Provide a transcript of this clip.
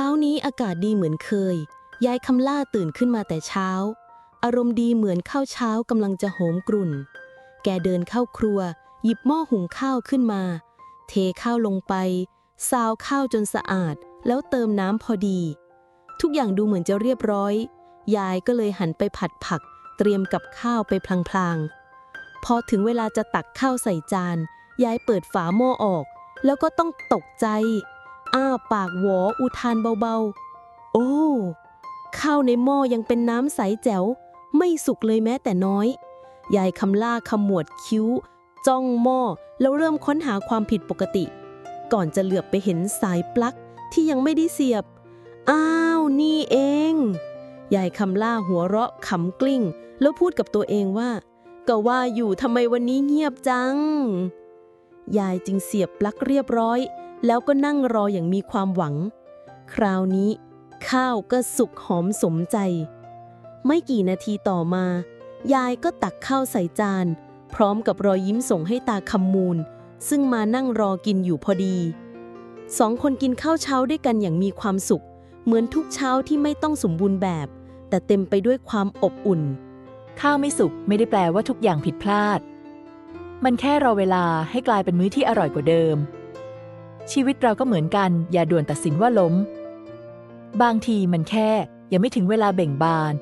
ช้านี้อากาศดีเหมือนเคย ยายคำล่าตื่นขึ้นมาแต่เช้า อารมณ์ดีเหมือนข้าวเช้ากำลังจะโหมกรุ่น แกเดินเข้าครัว หยิบหม้อหุงข้าวขึ้นมา เทข้าวลงไป ซาวข้าวจนสะอาด แล้วเติมน้ำพอดี ทุกอย่างดูเหมือนจะเรียบร้อย ยายก็เลยหันไปผัดผัก เตรียมกับข้าวไปพลางๆ พอถึงเวลาจะตักข้าวใส่จาน ยายเปิดฝาหม้อออก แล้วก็ต้องตกใจ อ้าปากหวออุทานเบาๆ โอ้ ข้าวในหม้อยังเป็นน้ำใสแจ๋ว ไม่สุกเลยแม้แต่น้อย ยายคำล่าขมวดคิ้ว จ้องหม้อแล้วเริ่มค้นหาความผิดปกติ ก่อนจะเหลือบไปเห็นสายปลั๊กที่ยังไม่ได้เสียบ อ้าว นี่เอง ยายคำล่าหัวเราะขำกลิ้ง แล้วพูดกับตัวเองว่า ก็ว่าอยู่ทำไมวันนี้เงียบจัง ยายจึงเสียบปลั๊กเรียบร้อย แล้วก็นั่งรออย่างมีความหวัง คราวนี้ ข้าวก็สุกหอมสมใจ ไม่กี่นาทีต่อมา ยายก็ตักข้าวใส่จาน พร้อมกับรอยยิ้มส่งให้ตาคำมูล ซึ่งมานั่งรอกินอยู่พอดี สองคนกินข้าวเช้าด้วยกันอย่างมีความสุข เหมือนทุกเช้าที่ไม่ต้องสมบูรณ์แบบ แต่เต็มไปด้วยความอบอุ่น ข้าวไม่สุกไม่ได้แปลว่าทุกอย่างผิดพลาด มันแค่รอเวลาให้กลายเป็นมื้อที่อร่อยกว่าเดิม ชีวิตเราก็เหมือนกัน อย่าด่วนตัดสินว่าล้ม บางทีมันแค่ยังไม่ถึงเวลาเบ่งบาน